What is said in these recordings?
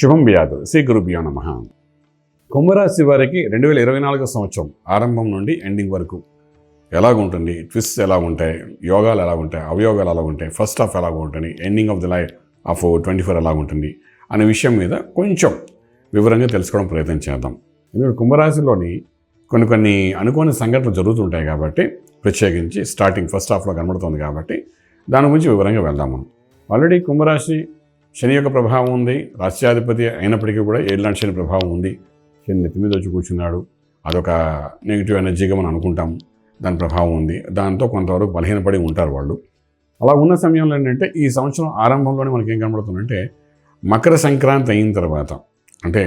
శుభం వ్యాధు శ్రీ గురుభ్యో నమ. కుంభరాశి వారికి రెండు వేల ఇరవై నాలుగో సంవత్సరం ఆరంభం నుండి ఎండింగ్ వరకు ఎలాగుంటుంది? ట్విస్ట్ ఎలా ఉంటాయి యోగాలు ఎలా ఉంటాయి అవయోగాలు ఎలా ఉంటాయి ఫస్ట్ హాఫ్ ఎలా ఉంటుంది ending of the life of twenty four ఎలా ఉంటుంది అనే విషయం మీద కొంచెం వివరంగా తెలుసుకోవడం ప్రయత్నం చేద్దాం. ఎందుకంటే కుంభరాశిలోని కొన్ని కొన్ని అనుకోని సంఘటనలు జరుగుతుంటాయి కాబట్టి ప్రత్యేకించి స్టార్టింగ్ ఫస్ట్ హాఫ్లో కనబడుతుంది కాబట్టి దాని గురించి వివరంగా వెళ్దాం మనం. ఆల్రెడీ కుంభరాశి శని యొక్క ప్రభావం ఉంది. రాష్ట్రాధిపతి అయినప్పటికీ కూడా ఏళ్ళ శని ప్రభావం ఉంది. శని నెత్తి మీద వచ్చి కూర్చున్నాడు. అదొక నెగిటివ్ ఎనర్జీగా మనం అనుకుంటాం. దాని ప్రభావం ఉంది. దాంతో కొంతవరకు బలహీనపడి ఉంటారు వాళ్ళు. అలా ఉన్న సమయంలో ఏంటంటే ఈ సంవత్సరం ఆరంభంలోనే మనకి ఏం కనబడుతుందంటే మకర సంక్రాంతి అయిన తర్వాత అంటే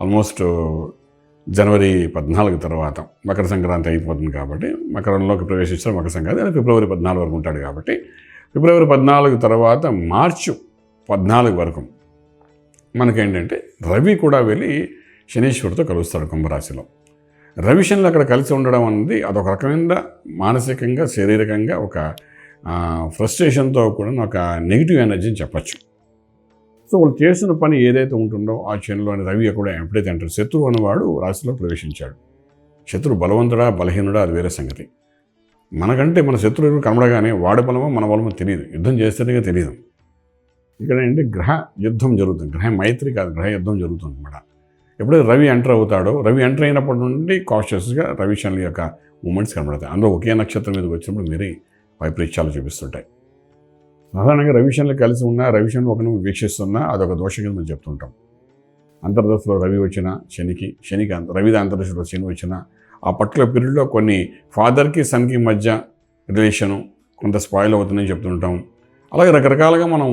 ఆల్మోస్ట్ జనవరి పద్నాలుగు తర్వాత మకర సంక్రాంతి అయిపోతుంది కాబట్టి మకరంలోకి ప్రవేశించిన మకర సంక్రాంతి అది ఫిబ్రవరి పద్నాలుగు వరకు ఉంటాడు కాబట్టి ఫిబ్రవరి పద్నాలుగు తర్వాత మార్చు పద్నాలుగు వరకు. మనకేంటంటే రవి కూడా వెళ్ళి శనీశ్వరుడితో కలుస్తాడు కుంభరాశిలో. రవిశనులు అక్కడ కలిసి ఉండడం అనేది అదొక రకమైన మానసికంగా శారీరకంగా ఒక ఫ్రస్ట్రేషన్తో కూడా ఒక నెగిటివ్ ఎనర్జీని చెప్పచ్చు. సో వాళ్ళు చేసిన పని ఏదైతే ఉంటుందో ఆ చేనులోని రవి కూడా ఎప్పుడైతే అంటారు శత్రువు అనేవాడు రాశిలో ప్రవేశించాడు. శత్రువు బలవంతుడా బలహీనుడా అది వేరే సంగతి. మనకంటే మన శత్రువు కనబడగానే వాడి బలమో మన బలమో తెలియదు. యుద్ధం చేస్తేనే తెలియదు. ఇక్కడ ఏంటంటే గ్రహ యుద్ధం జరుగుతుంది. గ్రహ మైత్రి కాదు గ్రహ యుద్ధం జరుగుతుంది అన్నమాట. ఎప్పుడైతే రవి ఎంటర్ అవుతాడో రవి ఎంటర్ అయినప్పటి నుండి కాన్షియస్గా రవి శనుల యొక్క మూమెంట్స్ కనబడతాయి. అందులో ఒకే నక్షత్రం మీదకి వచ్చినప్పుడు మీరే వైపరీత్యాలు చూపిస్తుంటాయి. సాధారణంగా రవిశనులు కలిసి ఉన్నా రవిశనులు ఒకరిని వీక్షిస్తున్నా అదొక దోషం కింద మనం చెప్తుంటాం. అంతర్దశలో రవి వచ్చిన శనికి శనికి అంత రవిది అంతర్దశలో శని వచ్చిన ఆ పర్టికులర్ పీరియడ్లో కొన్ని ఫాదర్కి సన్కి మధ్య రిలేషను కొంత స్పాయిల్ అవుతుందని చెప్తుంటాం. అలాగే రకరకాలుగా మనం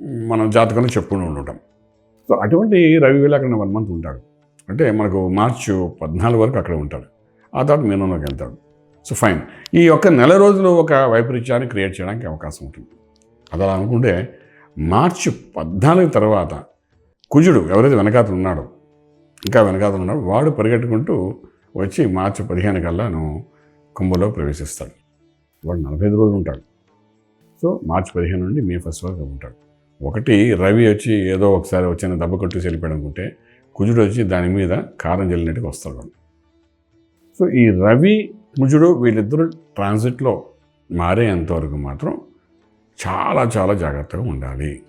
మనం జాతకంలో చెప్పుకుంటూ ఉంటాం సో అటువంటి రవి వేళ అక్కడ వన్ మంత్ ఉంటాడు. అంటే మనకు మార్చి పద్నాలుగు వరకు అక్కడ ఉంటాడు. ఆ తర్వాత మీనంలోకి వెళ్తాడు. So fine. ఈ యొక్క నెల రోజులు ఒక వైపరీత్యాన్ని క్రియేట్ చేయడానికి అవకాశం ఉంటుంది. అది అలా అనుకుంటే మార్చి పద్నాలుగు తర్వాత కుజుడు ఎవరైతే వెనకాతలు ఉన్నాడో ఇంకా వెనకాతలు ఉన్నాడు వాడు పరిగెట్టుకుంటూ వచ్చి మార్చి పదిహేను కల్లాను కుంభలో ప్రవేశిస్తాడు. వాడు నలభై ఐదు రోజులు ఉంటాడు. సో మార్చి పదిహేను నుండి మే ఫస్ట్ వరకు ఉంటాడు. ఒకటి రవి వచ్చి ఏదో ఒకసారి వచ్చిన దెబ్బ కొట్టి వెళ్ళిపోయాడు అనుకుంటే కుజుడు వచ్చి దాని మీద కారం చెల్లినట్టుగా వస్తాడు సో ఈ రవి కుజుడు వీళ్ళిద్దరూ ట్రాన్సిట్లో మారేంతవరకు మాత్రం చాలా చాలా జాగ్రత్తగా ఉండాలి.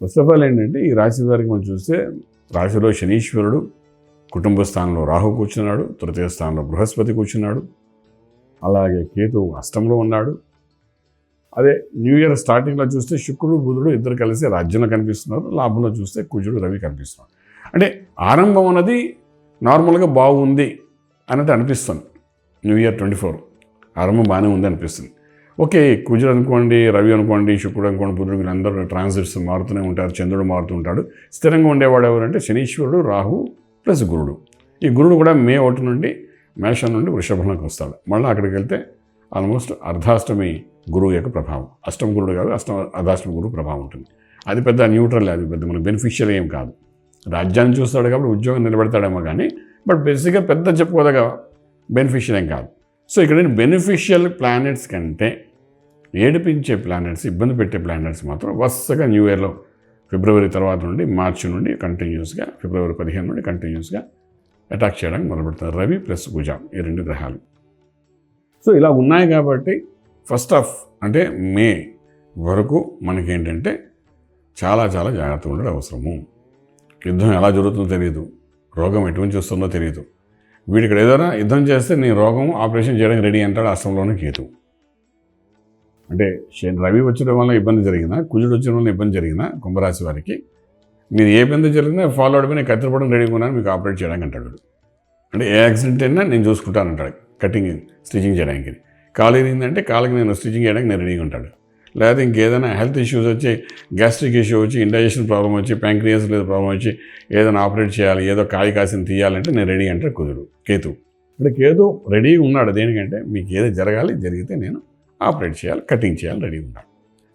ఫస్ట్ ఆఫ్ ఆల్ ఏంటంటే ఈ రాశి వారికి మనం చూస్తే రాశిలో శనీశ్వరుడు కుటుంబ స్థానంలో రాహు కూర్చున్నాడు తృతీయ స్థానంలో బృహస్పతి కూర్చున్నాడు అలాగే కేతు అష్టంలో ఉన్నాడు. అదే న్యూ ఇయర్ స్టార్టింగ్లో చూస్తే శుక్రుడు బుధుడు ఇద్దరు కలిసి రాజ్యంలో కనిపిస్తున్నారు. లాభంలో చూస్తే కుజుడు రవి కనిపిస్తున్నారు. అంటే ఆరంభం అన్నది నార్మల్గా బాగుంది అన్నది అనిపిస్తుంది. న్యూ ఇయర్ ట్వంటీ ఫోర్ ఆరంభం బాగానే ఉంది అనిపిస్తుంది. ఓకే కుజుడు అనుకోండి రవి అనుకోండి శుక్రుడు అనుకోండి బుధుడు వీళ్ళందరూ ట్రాన్సిట్స్ మారుతూనే ఉంటారు చంద్రుడు మారుతూ ఉంటాడు. స్థిరంగా ఉండేవాడు ఎవరంటే శనీశ్వరుడు రాహు ప్లస్ గురుడు. ఈ గురుడు కూడా మే ఒకటి నుండి మేషం నుండి వృషభంలోకి వస్తాడు. మళ్ళీ అక్కడికి వెళ్తే ఆల్మోస్ట్ అర్ధాష్టమి గురువు యొక్క ప్రభావం. అష్టమ గురుడు కాదు అష్టమ అర్ధాష్టమి గురువు ప్రభావం ఉంటుంది. అది పెద్ద న్యూట్రల్ అది పెద్ద మన బెనిఫిషియల్ ఏం కాదు. రాజ్యాన్ని చూస్తాడు కాబట్టి ఉద్యోగం నిలబెడతాడేమో కానీ బట్ బేసిక్గా పెద్ద చెప్పుకోదగ బెనిఫిషియల్ ఏం కాదు. సో ఇక్కడ బెనిఫిషియల్ ప్లానెట్స్ కంటే ఏడిపించే ప్లానెట్స్ ఇబ్బంది పెట్టే ప్లానెట్స్ మాత్రం వరుసగా న్యూ ఇయర్లో ఫిబ్రవరి తర్వాత నుండి మార్చి నుండి కంటిన్యూస్గా ఫిబ్రవరి పదిహేను నుండి కంటిన్యూస్గా అటాక్ చేయడానికి మొదలుపెడతారు. రవి ప్లస్ గుజ ఈ రెండు గ్రహాలు. సో ఇలా ఉన్నాయి కాబట్టి ఫస్ట్ ఆఫ్ అంటే మే వరకు మనకేంటంటే చాలా చాలా జాగ్రత్తగా ఉండడం అవసరము. యుద్ధం ఎలా జరుగుతుందో తెలియదు రోగం ఎటువంటి వస్తుందో తెలియదు వీడికి ఏదైనా యుద్ధం చేస్తే నేను రోగం ఆపరేషన్ చేయడానికి రెడీ అంటాడు అస్తంలోనే కేతు. అంటే శని రవి వచ్చడం వల్ల ఇబ్బంది జరిగినా కుజుడు వచ్చడం వల్ల ఇబ్బంది జరిగినా కుంభరాశి వారికి? మీరు ఏ ఇబ్బంది జరిగినా ఫాలో అవడమే నేను కత్తిరపడం రెడీగా ఉన్నాను మీకు ఆపరేట్ చేయడానికి అంటాడు అంటే ఏ యాక్సిడెంట్ అయినా నేను చూసుకుంటాను అంటాడు. కటింగ్ స్టిచ్చింగ్ చేయడానికి. కాలు ఏంటంటే కాళ్ళకి నేను స్టిచ్చింగ్ చేయడానికి నేను రెడీగా ఉంటాడు. లేకపోతే ఇంకేదైనా హెల్త్ ఇష్యూస్ వచ్చి గ్యాస్ట్రిక్ ఇష్యూ వచ్చి ఇండైజెషన్ ప్రాబ్లం వచ్చి ప్యాంక్రియాస్ లేదా ప్రాబ్లం వచ్చి ఏదైనా ఆపరేట్ చేయాలి ఏదో కాయ కాసిన తీయాలంటే నేను రెడీ అంటే కుదురు. కేతు. ఇప్పుడు కేతు రెడీగా ఉన్నాడు. దేనికంటే మీకు ఏదో జరగాలి జరిగితే నేను ఆపరేట్ చేయాలి కటింగ్ చేయాలి రెడీ ఉన్నాడు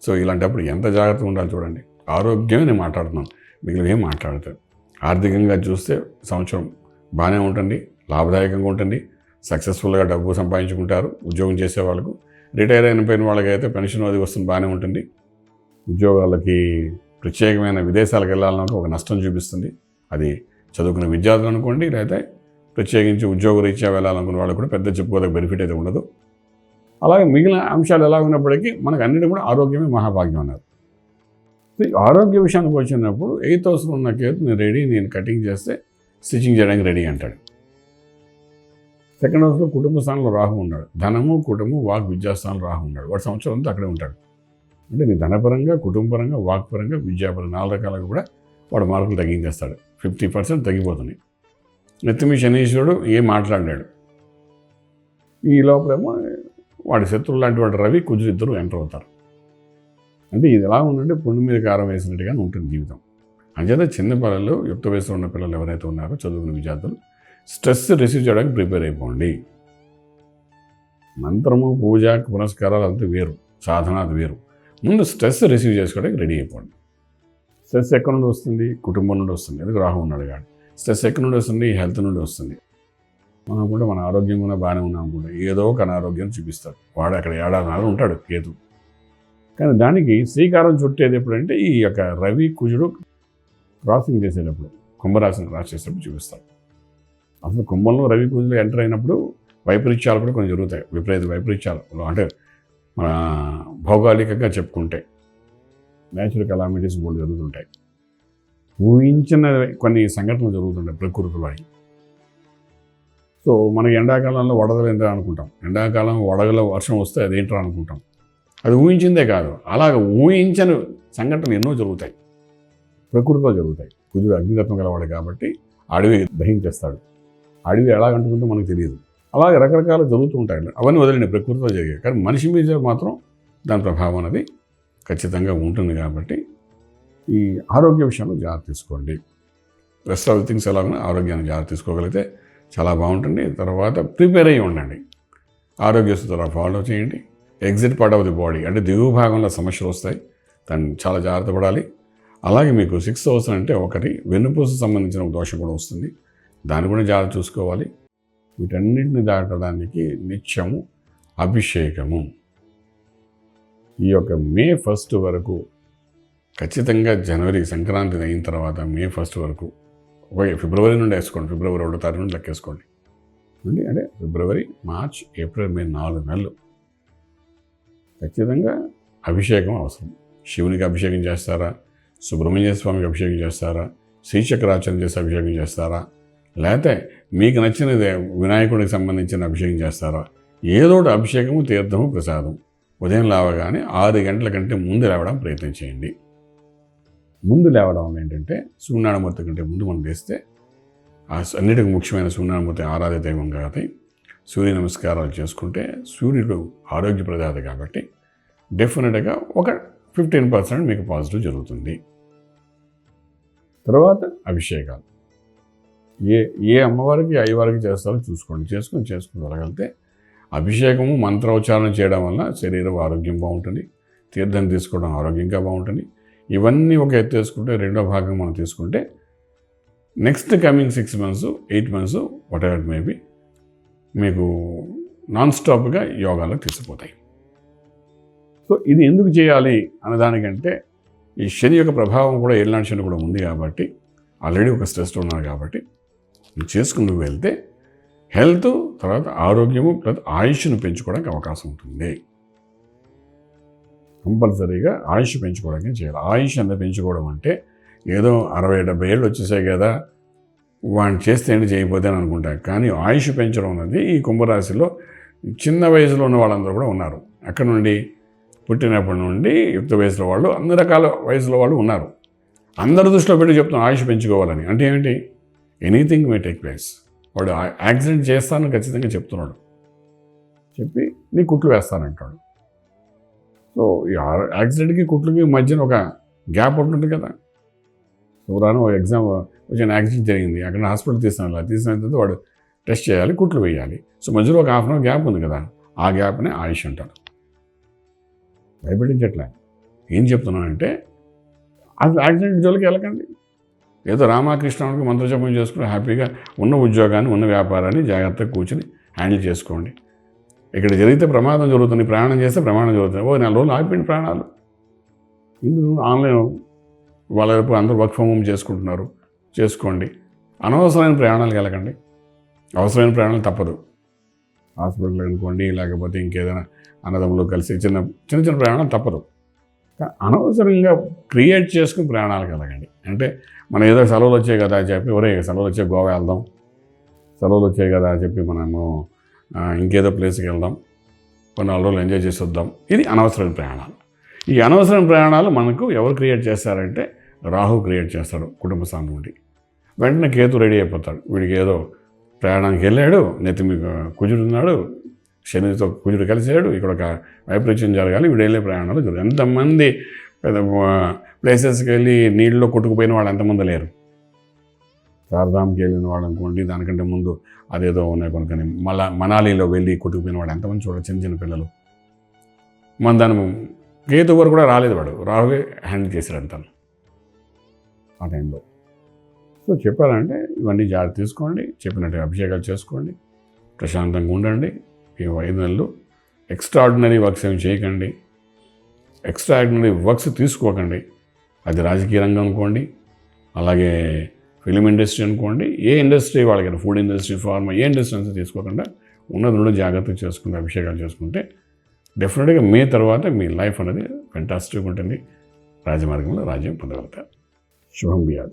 సో ఇలాంటప్పుడు ఎంత జాగ్రత్తగా ఉండాలి చూడండి. ఆరోగ్యమే నేను మాట్లాడుతున్నాను. మిగిలిన ఏం మాట్లాడతాడు ఆర్థికంగా చూస్తే సంవత్సరం బాగానే ఉంటుంది లాభదాయకంగా ఉంటుంది సక్సెస్ఫుల్గా డబ్బు సంపాదించుకుంటారు. ఉద్యోగం చేసే వాళ్ళకు రిటైర్ అయిపోయిన వాళ్ళకైతే పెన్షన్ అది వస్తుంది బాగానే ఉంటుంది. ఉద్యోగాలకి ప్రత్యేకమైన విదేశాలకు వెళ్ళాలన్నా ఒక నష్టం చూపిస్తుంది. అది చదువుకున్న విద్యార్థులు అనుకోండి లేకపోతే ప్రత్యేకించి ఉద్యోగ రీత్యా వెళ్ళాలనుకున్న వాళ్ళు కూడా పెద్ద చెప్పుకోదగ్గ బెనిఫిట్ అయితే ఉండదు. అలాగే మిగిలిన అంశాలు ఎలా ఉన్నప్పటికీ మనకు అన్నిటి కూడా ఆరోగ్యమే మహాభాగ్యం అన్నారు. ఆరోగ్య విషయానికి వచ్చినప్పుడు ఎయిత్ హౌస్లో ఉన్న కేతు నేను రెడీ నేను కటింగ్ చేస్తే స్టిచ్చింగ్ చేయడానికి రెడీ అంటాడు. సెకండ్ హౌస్లో కుటుంబ స్థానంలో రాహు ఉన్నాడు. ధనము కుటుంబం వాక్ విద్యాస్థానంలో రాహు ఉన్నాడు. వాడు సంవత్సరం అంతా అక్కడే ఉంటాడు. అంటే నీ ధనపరంగా కుటుంబపరంగా వాక్పరంగా విద్యాపరంగా నాలుగు రకాలుగా కూడా వాడు మార్కులు తగ్గించేస్తాడు. Fifty percent తగ్గిపోతున్నాయి. నెత్తిమి శనీశ్వరుడు ఏం మాట్లాడాడు ఈ లోపలేమో వాడి శత్రువు లాంటి వాడు రవి కుజులు ఇద్దరు ఎంటర్ అవుతారు. అంటే ఇది ఎలా ఉందంటే పుండు మీద కారం వేసినట్టుగానే ఉంటుంది జీవితం. అంచేత చిన్న పిల్లలు యుక్త వయసులో ఉన్న పిల్లలు ఎవరైతే ఉన్నారో చదువుకున్న విద్యార్థులు స్ట్రెస్ రిసీవ్ చేయడానికి ప్రిపేర్ అయిపోండి. మంత్రము పూజ పునస్కారాలు అంతా వేరు. సాధన అది వేరు. ముందు స్ట్రెస్ రిసీవ్ చేసుకోవడానికి రెడీ అయిపోండి. స్ట్రెస్ ఎక్కడి నుండి వస్తుంది? కుటుంబం నుండి వస్తుంది. ఎందుకు రాహు ఉన్నాడు కానీ స్ట్రెస్ ఎక్కడి నుండి వస్తుంది? హెల్త్ నుండి వస్తుంది. మనం కూడా మన ఆరోగ్యం కూడా బాగానే ఉన్నాం కూడా ఏదో ఒక అనారోగ్యం చూపిస్తాడు. వాడు అక్కడ ఏడాది ఉంటాడు కేతు. కానీ దానికి శ్రీకారం చుట్టేది ఎప్పుడంటే ఈ యొక్క రవి కుజుడు క్రాసింగ్ చేసేటప్పుడు కుంభరాశిని క్రాస్ చేసేటప్పుడు చూపిస్తాడు. అసలు కుంభంలో రవి కుజులు ఎంటర్ అయినప్పుడు వైపరీత్యాలు కూడా కొన్ని జరుగుతాయి. విపరీత వైపరీత్యాలు. అంటే మన భౌగోళికంగా చెప్పుకుంటే నేచురల్ కలామిటీస్ కూడా జరుగుతుంటాయి. ఊహించిన కొన్ని సంఘటనలు జరుగుతుంటాయి ప్రకృతిలో అవి. సో మనం ఎండాకాలంలో వడదలు ఎంత అనుకుంటాం? ఎండాకాలం వడగల వర్షం వస్తే అదేంటో అనుకుంటాం? అది ఊహించిందే కాదు. అలాగ ఊహించని సంఘటనలు ఎన్నో జరుగుతాయి. ప్రకృతిలో జరుగుతాయి. కుజుడు అగ్నితత్వం గలవాడు కాబట్టి అడవి దహించేస్తాడు. అడవి ఎలాగంటుందో మనకు తెలియదు. అలాగే రకరకాలు జరుగుతూ ఉంటాయి. అవన్నీ వదిలిన ప్రకృతిలో జరిగాయి కానీ మనిషి మీద మాత్రం దాని ప్రభావం అనేది ఖచ్చితంగా ఉంటుంది కాబట్టి ఈ ఆరోగ్య విషయంలో జాగ్రత్త తీసుకోండి. రెస్ట్ ఆఫ్ థింగ్స్ ఎలాగో ఆరోగ్యాన్ని జాగ్రత్త తీసుకోగలిగితే చాలా బాగుంటుంది. తర్వాత ప్రిపేర్ అయ్యి ఉండండి. ఆరోగ్య సూత్రాలు ఫాలో చేయండి. Exit part of the body అంటే దిగువ భాగంలో సమస్యలు వస్తాయి. దాన్ని చాలా జాగ్రత్త పడాలి. అలాగే మీకు సిక్స్ అవసరం అంటే ఒకటి వెన్నుపూస సంబంధించిన ఒక దోషం కూడా వస్తుంది. దాన్ని కూడా జాగ్రత్త చూసుకోవాలి. వీటన్నిటిని దాటడానికి నిత్యము అభిషేకము. ఈ యొక్క మే ఫస్ట్ వరకు ఖచ్చితంగా జనవరి సంక్రాంతి అయిన తర్వాత మే ఫస్ట్ వరకు ఒక ఫిబ్రవరి నుండి వేసుకోండి. ఫిబ్రవరి రెండో తారీఖు నుండి లెక్కేసుకోండి. అండి అంటే ఫిబ్రవరి మార్చ్ ఏప్రిల్ మే నాలుగు నెలలు. ఖచ్చితంగా అభిషేకం అవసరం. శివునికి అభిషేకం చేస్తారా? సుబ్రహ్మణ్య స్వామికి అభిషేకం చేస్తారా? శ్రీచక్రాచరణ చేసి అభిషేకం చేస్తారా? లేకపోతే మీకు నచ్చినది వినాయకుడికి సంబంధించిన అభిషేకం చేస్తారా? ఏదో ఒకటి అభిషేకము తీర్థము ప్రసాదం ఉదయం లేవగానే ఆరు గంటల కంటే ముందు లేవడం ప్రయత్నం చేయండి. ముందు లేవడం వల్ల ఏంటంటే సూర్యనారాయణమూర్తి కంటే ముందు మనం లేస్తే ఆ అన్నిటికీ ముఖ్యమైన సూర్యనారాయణమూర్తి ఆరాధ్య దైవం కాబట్టి సూర్య నమస్కారాలు చేసుకుంటే సూర్యుడు ఆరోగ్య ప్రదాత కాబట్టి డెఫినెట్గా ఒక ఫిఫ్టీన్ పర్సెంట్ మీకు పాజిటివ్ జరుగుతుంది. తర్వాత అభిషేకాలు. ఏ ఏ అమ్మవారికి అయ్యవారికి చేస్తారో చూసుకోండి. చేసుకొని చేసుకుని వెళ్ళగలిగితే అభిషేకము మంత్రోచ్చారణ చేయడం వల్ల శరీరం ఆరోగ్యం బాగుంటుంది. తీర్థం తీసుకోవడం ఆరోగ్యంగా బాగుంటుంది. ఇవన్నీ ఒక ఎత్తు వేసుకుంటే రెండో భాగం మనం తీసుకుంటే next coming six months eight months whatever maybe మీకు నాన్ స్టాప్గా యోగాలో తీసుకుపోతాయి. సో ఇది ఎందుకు చేయాలి అన్నదానికంటే ఈ శని యొక్క ప్రభావం కూడా ఏళ్ళనాటి శని కూడా ఉంది కాబట్టి ఆల్రెడీ ఒక స్ట్రెస్లో ఉన్నారు కాబట్టి ఇది చేసుకుంటూ వెళ్తే హెల్త్ తర్వాత ఆరోగ్యము ప్లస్ ఆయుష్ను పెంచుకోవడానికి అవకాశం ఉంటుంది. కంపల్సరీగా ఆయుష్ పెంచుకోవడానికి చేయాలి. ఆయుష్ ఎంత పెంచుకోవడం అంటే ఏదో అరవై డెబ్బై ఏళ్ళు వచ్చేసాయి కదా వాడిని చేస్తే ఏంటి చేయకపోతే అని అనుకుంటారు. కానీ ఆయుష్ పెంచడం అనేది ఈ కుంభరాశిలో చిన్న వయసులో ఉన్న వాళ్ళందరూ కూడా ఉన్నారు. అక్కడ నుండి? పుట్టినప్పటి నుండి యుక్త వయసులో వాళ్ళు అన్ని రకాల వయసులో వాళ్ళు ఉన్నారు. అందరి దృష్టిలో పెట్టి చెప్తాం ఆయుష్ పెంచుకోవాలని. అంటే ఏమిటి? ఎనీథింగ్ మే టేక్ ప్లేస్ వాడు ఆ- యాక్సిడెంట్ చేస్తానని ఖచ్చితంగా చెప్తున్నాడు. చెప్పి నీ కుట్లు వేస్తానంటాడు. సో ఈ యాక్సిడెంట్కి కుట్లకి మధ్యన ఒక గ్యాప్ ఉంటుంది కదా. సో ఒక ఎగ్జామ్ వచ్చిన యాక్సిడెంట్ జరిగింది. అక్కడ హాస్పిటల్ తీసిన. తీసిన తర్వాత వాడు టెస్ట్ చేయాలి కుట్లు వేయాలి. సో మధ్యలో ఒక హాఫ్ అన్ అవర్ గ్యాప్ ఉంది కదా. ఆ గ్యాప్నే ఆయుష్ అంటారు. భయపెట్టించట్లే. ఏం చెప్తున్నానంటే అసలు యాక్సిడెంట్ జోలికి వెళ్ళకండి. ఏదో రామకృష్ణుడికి మంత్రజపం చేసుకుని హ్యాపీగా ఉన్న ఉద్యోగాన్ని ఉన్న వ్యాపారాన్ని జాగ్రత్తగా కూర్చుని హ్యాండిల్ చేసుకోండి. ఇక్కడ జరిగితే ప్రమాదం జరుగుతుంది ప్రయాణం చేస్తే ప్రమాదం జరుగుతుంది. ఓ నెల రోజులు ఆగిపోయింది ప్రాణాలు. ఇందుకు ఆన్లైన్ వాళ్ళ వైపు అందరూ వర్క్ ఫ్రమ్ హోమ్ చేసుకుంటున్నారు. చేసుకోండి. అనవసరమైన ప్రయాణాలకు వెళ్ళకండి. అవసరమైన ప్రయాణాలు తప్పదు. హాస్పిటల్ అనుకోండి లేకపోతే ఇంకేదైనా అన్నదమ్ములు కలిసి చిన్న చిన్న చిన్న ప్రయాణాలు తప్పదు. అనవసరంగా క్రియేట్ చేసుకుని ప్రయాణాలు కలగండి. అంటే మనం ఏదో సెలవులు వచ్చాయి కదా అని చెప్పి ఒరే సెలవులు వచ్చే గోవా వెళ్దాం. సెలవులు వచ్చాయి కదా అని చెప్పి మనము ఇంకేదో ప్లేస్కి వెళ్దాం. కొన్ని నాలుగు రోజులు ఎంజాయ్ చేసి వద్దాం. ఇది అనవసరమైన ప్రయాణాలు. ఈ అనవసరమైన ప్రయాణాలు మనకు ఎవరు క్రియేట్ చేస్తారంటే రాహు క్రియేట్ చేస్తాడు కుటుంబ సామూడి వెంటనే కేతు రెడీ అయిపోతాడు. వీడికి ఏదో ప్రయాణానికి వెళ్ళాడు నెత్తి మీకు కుజుడున్నాడు శనితో కుజుడు కలిశాడు ఇక్కడ ఒక వైపరీత్యం జరగాలి వీడు ప్రయాణాలు జరుగుతుంది ఎంతమంది పెద్ద ప్లేసెస్కి వెళ్ళి నీళ్ళలో కొట్టుకుపోయిన వాళ్ళు ఎంతమంది లేరు? చార్ధామ్కి వెళ్ళిన వాళ్ళు అనుకోండి దానికంటే ముందు అదేదో ఉన్నాయి కొనుక్కొని. మళ్ళా మనాలిలో వెళ్ళి కొట్టుకుపోయిన వాడు ఎంతమంది చూడ చిన్న చిన్న పిల్లలు. మన దాని కేతు వరకు కూడా రాలేదు వాడు. రాహువే హ్యాండిల్ చేశాడు అంతాను ఆ టైంలో. సో చెప్పారంటే ఇవన్నీ జాగ్రత్త తీసుకోండి. చెప్పినట్టు అభిషేకాలు చేసుకోండి. ప్రశాంతంగా ఉండండి. ఈ ఐదు నెలలు ఎక్స్ట్రాడినరీ వర్క్స్ ఏమి చేయకండి. ఎక్స్ట్రాడినరీ వర్క్స్ తీసుకోకండి. అది రాజకీయ రంగం అనుకోండి అలాగే ఫిలిం ఇండస్ట్రీ అనుకోండి ఏ ఇండస్ట్రీ వాళ్ళకి ఫుడ్ ఇండస్ట్రీ ఫార్మా ఏ ఇండస్ట్రీ అంతా తీసుకోకుండా ఉన్నది రెండు జాగ్రత్తలు చేసుకుంటే అభిషేకాలు చేసుకుంటే డెఫినెట్గా మే తర్వాత మీ లైఫ్ అనేది ఫెంటాస్టిక్ ఉంటుంది. రాజమార్గంలో రాజ్యం పొందగలుగుతారు. శుభం బియాదు